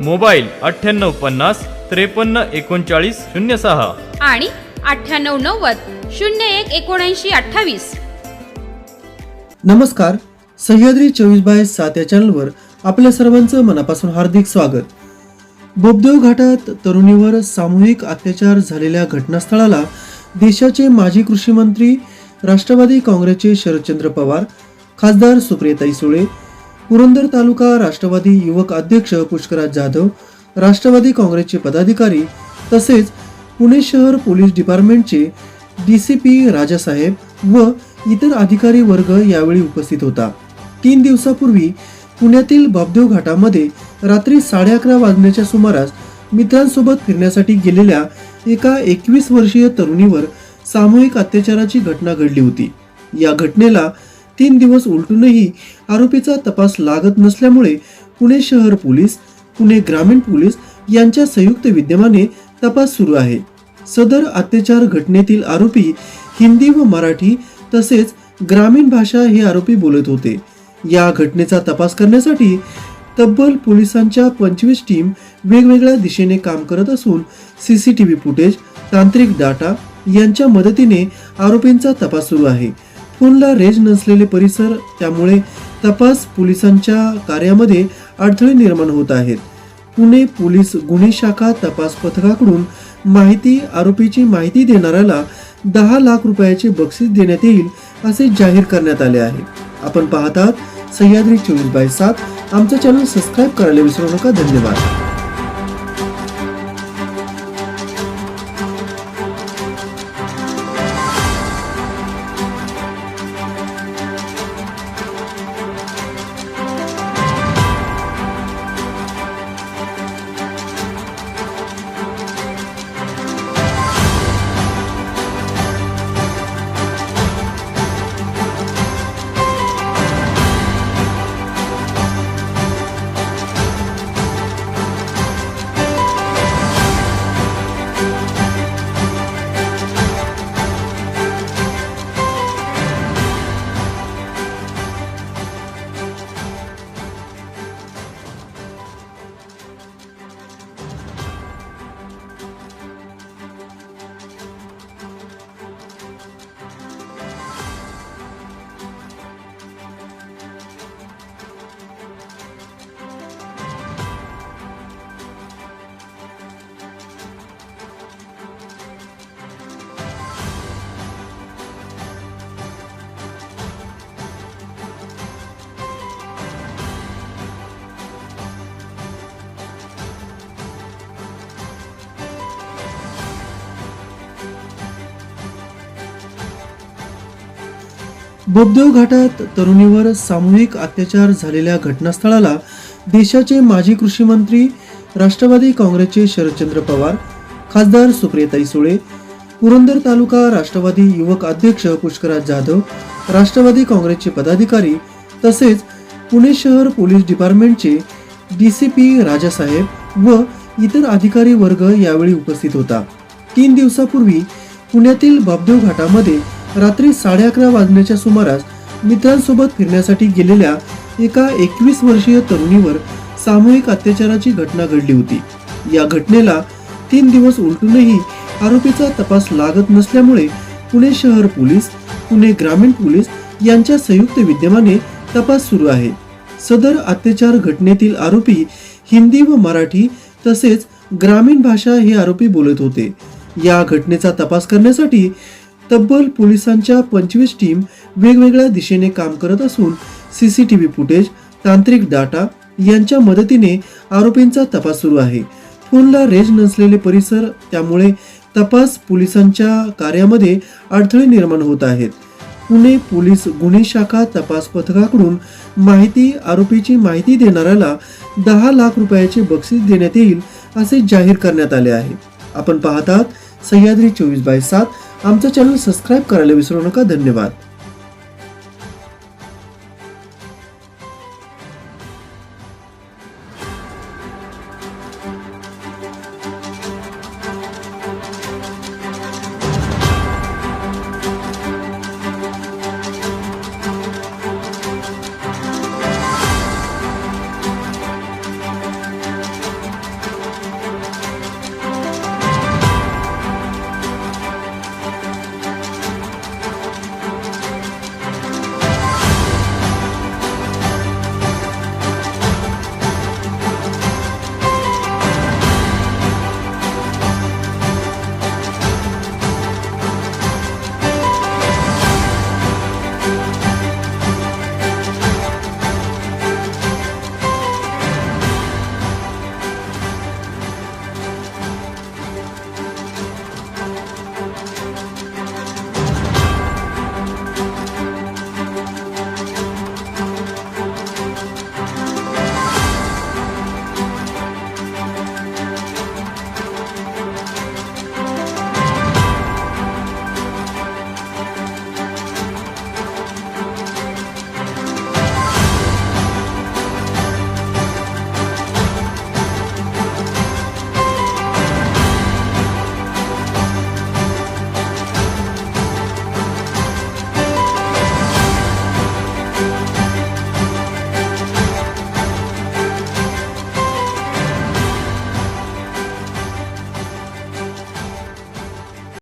Mobile अठ्ठ्याण्णव पन्नास त्रेपन्न एकोणचाळीस शून्य सहा. आणि अठ्ठ्याण्णव नव्वद शून्य एक एकोणऐंशी अठ्ठावीस. नमस्कार. सह्याद्री चोवीस बाय सात या चॅनलवर आपल्या सर्वांचं मनापासून हार्दिक स्वागत. बोबदेव घाटात तरुणीवर सामूहिक अत्याचार झालेल्या घटनास्थळाला देशाचे माजी कृषी मंत्री राष्ट्रवादी काँग्रेसचे शरदचंद्र पवार खासदार सुप्रियताई सुळे पुरंदर तालुका राष्ट्रवादी युवक अध्यक्ष पुष्कराज जाधव राष्ट्रवादी काँग्रेसचे पदाधिकारी तसेच पुणे शहर पोलीस डिपार्टमेंटचे डी सी पी राजासाहेब व इतर अधिकारी वर्ग यावेळी उपस्थित होता. तीन दिवसापूर्वी पुण्यातील बाबदेव घाटामध्ये रात्री साडे अकरा वाजण्याच्या सुमारास मित्रांसोबत फिरण्यासाठी गेलेल्या एका एकवीस वर्षीय तरुणीवर सामूहिक अत्याचाराची घटना घडली होती. या घटनेला तीन दिवस उलटूनही आरोपीचा तपास लागत नसल्यामुळे पुणे शहर पोलीस पुणे ग्रामीण पोलीस यांच्या संयुक्त विद्यमाने तपास सुरू आहे. सदर अत्याचार घटनेतील आरोपी हिंदी व मराठी तसेच ग्रामीण भाषा हे आरोपी बोलत होते. या घटनेचा तपास करण्यासाठी तब्बल पोलिसांच्या पंचवीस टीम वेगवेगळ्या दिशेने काम करत असून C C T V footage तांत्रिक डाटा यांच्या मदतीने आरोपींचा तपास सुरू आहे. फोनला रेंज नसलेले परिसर त्यामुळे तपास पोलिसांच्या कार्यामध्ये अडथळे निर्माण होत आहेत. पुणे पोलीस गुन्हे शाखा तपास पथकाकडून माहिती आरोपीची माहिती देणाऱ्याला दहा लाख रुपयाचे बक्षीस देण्यात येईल असे जाहीर करण्यात आले आहे. आपण पाहतात सह्याद्री चोवीस बाय सात. आमचं चॅनल सबस्क्राईब करायला विसरू नका. धन्यवाद. बोबदेव घाटात तरुणीवर सामूहिक अत्याचार झालेल्या घटनास्थळाला देशाचे माजी कृषी मंत्री राष्ट्रवादी काँग्रेसचे शरदचंद्र पवार खासदार सुप्रियताई सुळे पुरंदर तालुका राष्ट्रवादी युवक अध्यक्ष पुष्कराज जाधव राष्ट्रवादी काँग्रेसचे पदाधिकारी तसेच पुणे शहर पोलीस डिपार्टमेंटचे डी सी पी राजासाहेब व इतर अधिकारी वर्ग यावेळी उपस्थित होता. तीन दिवसापूर्वी पुण्यातील बाबदेव घाटामध्ये रात्री साडे अकरा वाजण्याच्या सुमारास मित्रांसोबत फिरण्यासाठी गेलेल्या एका एकवीस वर्षीय तरुणीवर सामूहिक अत्याचाराची घटना घडली होती. या घटनेला तीन दिवस उलटूनही आरोपीचा तपास लागत नसल्यामुळे पुणे शहर पोलीस पुणे ग्रामीण पोलीस यांच्या संयुक्त विद्यमाने तपास सुरू आहे. सदर अत्याचार घटनेतील आरोपी हिंदी व मराठी तसेच ग्रामीण भाषा हे आरोपी बोलत होते. या घटनेचा तपास करण्यासाठी तब्बल पोलिसांच्या पंचवीस टीम वेगवेगळ्या दिशेने काम करत असून सीसीटीव्ही फुटेज तांत्रिक डाटा यांच्या मदतीने आरोपींचा तपास सुरू आहे. फोनला रेंज नसलेले परिसर त्यामुळे तपास पोलिसांच्या कार्यामध्ये अडथळे निर्माण होत आहेत. पुणे पोलीस गुन्हे शाखा तपास पथकाकडून माहिती आरोपीची माहिती देणाऱ्याला दहा लाख रुपयाचे बक्षीस देण्यात येईल असे जाहीर करण्यात आले आहे. आपण पाहतात सह्याद्री चोवीस बाय सात. आमचं चॅनल सबस्क्राईब करायला विसरू नका. धन्यवाद.